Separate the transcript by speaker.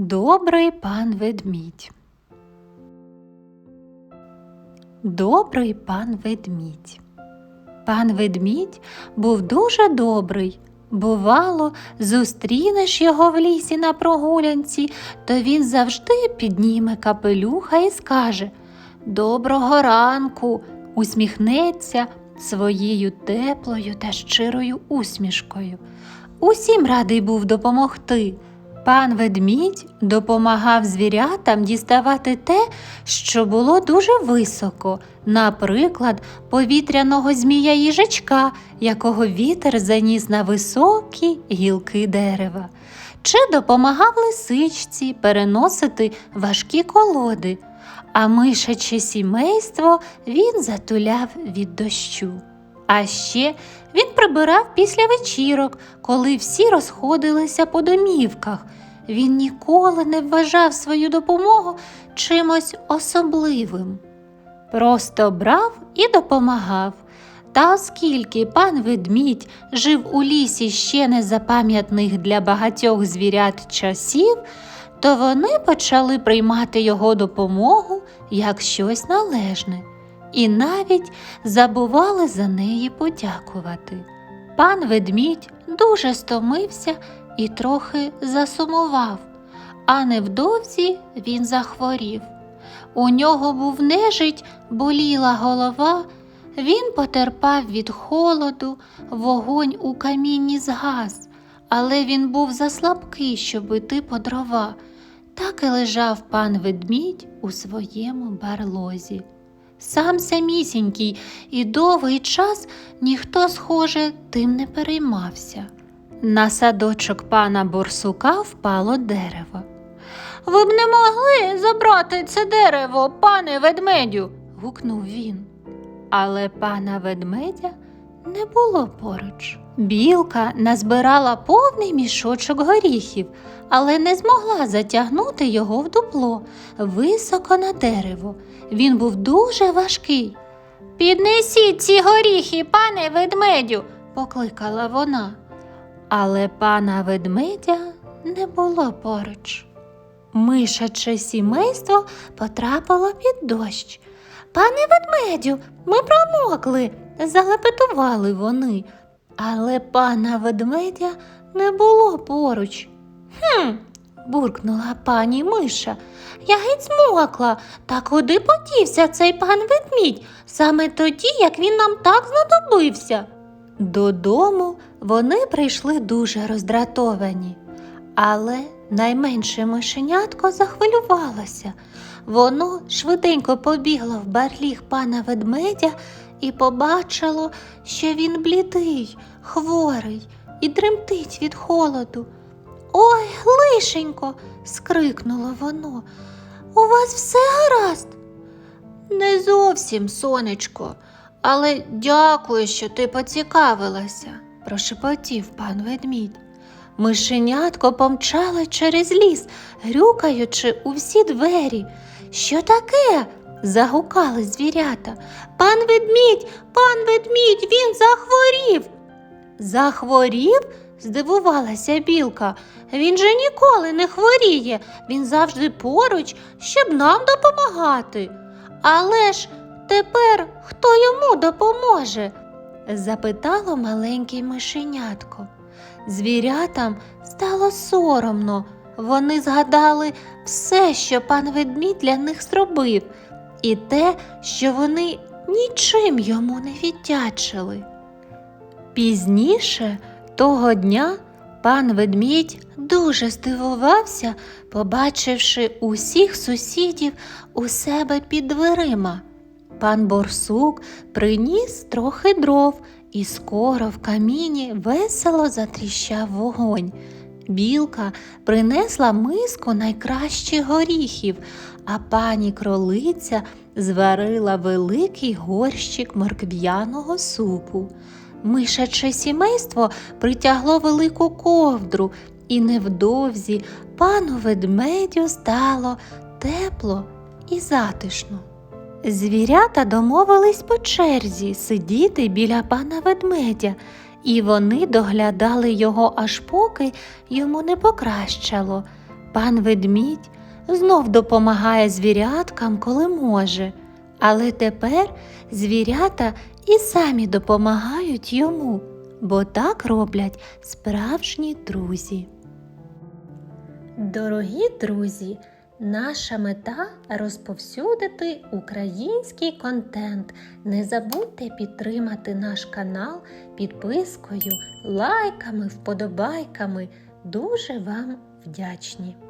Speaker 1: Добрий пан ведмідь. Добрий пан ведмідь. Пан ведмідь був дуже добрий. Бувало, зустрінеш його в лісі на прогулянці, то він завжди підніме капелюха і скаже Доброго ранку, усміхнеться своєю теплою та щирою усмішкою. Усім радий був допомогти. Пан ведмідь допомагав звірятам діставати те, що було дуже високо, наприклад, повітряного змія їжачка, якого вітер заніс на високі гілки дерева, чи допомагав лисичці переносити важкі колоди, а мишаче сімейство він затуляв від дощу. А ще він прибирав після вечірок, коли всі розходилися по домівках. Він ніколи не вважав свою допомогу чимось особливим. Просто брав і допомагав. Та оскільки пан ведмідь жив у лісі ще незапам'ятних для багатьох звірят часів, то вони почали приймати його допомогу як щось належне і навіть забували за неї подякувати. Пан ведмідь дуже стомився і трохи засумував, а невдовзі він захворів. У нього був нежить, боліла голова, він потерпав від холоду, вогонь у камінні згас, але він був заслабкий, щоб іти по дрова. Так і лежав пан ведмідь у своєму барлозі. Сам самісінький і довгий час ніхто, схоже, тим не переймався. На садочок пана борсука впало дерево. Ви б не могли забрати це дерево, пане ведмедю. гукнув він. Але пана ведмедя не було поруч. Білка назбирала повний мішочок горіхів, але не змогла затягнути його в дупло високо на дерево. Він був дуже важкий. Піднесіть ці горіхи, пане ведмедю, покликала вона. Але пана ведмедя не було поруч. Мишаче сімейство потрапило під дощ. Пане ведмедю, ми промокли, залепетували вони, але пана ведмедя не було поруч. Хм, буркнула пані Миша. Я геть змокла. Та куди подівся цей пан ведмідь саме тоді, як він нам так знадобився? Додому вони прийшли дуже роздратовані, але найменше мишенятко захвилювалося. Воно швиденько побігло в барліг пана ведмедя і побачило, що він блідий, хворий і тремтить від холоду. Ой, лишенько, скрикнуло воно. У вас все гаразд? Не зовсім, сонечко, але дякую, що ти поцікавилася, прошепотів пан ведмідь. Мишенятко помчало через ліс, грюкаючи у всі двері. Що таке? Загукали звірята. Пан ведмідь, пан ведмідь, він захворів. Захворів? здивувалася білка. Він же ніколи не хворіє, він завжди поруч, щоб нам допомагати. Але ж тепер хто йому допоможе? запитало маленьке мишенятко. Звірятам стало соромно. Вони згадали все, що пан ведмідь для них зробив, і те, що вони нічим йому не віддячили. Пізніше того дня пан ведмідь дуже здивувався, побачивши усіх сусідів у себе під дверима. Пан борсук приніс трохи дров, і скоро в каміні весело затріщав вогонь. Білка принесла миску найкращих горіхів, а пані кролиця зварила великий горщик моркв'яного супу. Мишаче сімейство притягло велику ковдру, і невдовзі пану ведмедю стало тепло і затишно. Звірята домовились по черзі сидіти біля пана ведмедя, і вони доглядали його аж поки йому не покращало. Пан ведмідь знов допомагає звіряткам, коли може, але тепер звірята і самі допомагають йому, бо так роблять справжні друзі. Дорогі друзі, наша мета розповсюдити український контент. Не забудьте підтримати наш канал підпискою, лайками, вподобайками. Дуже вам вдячні!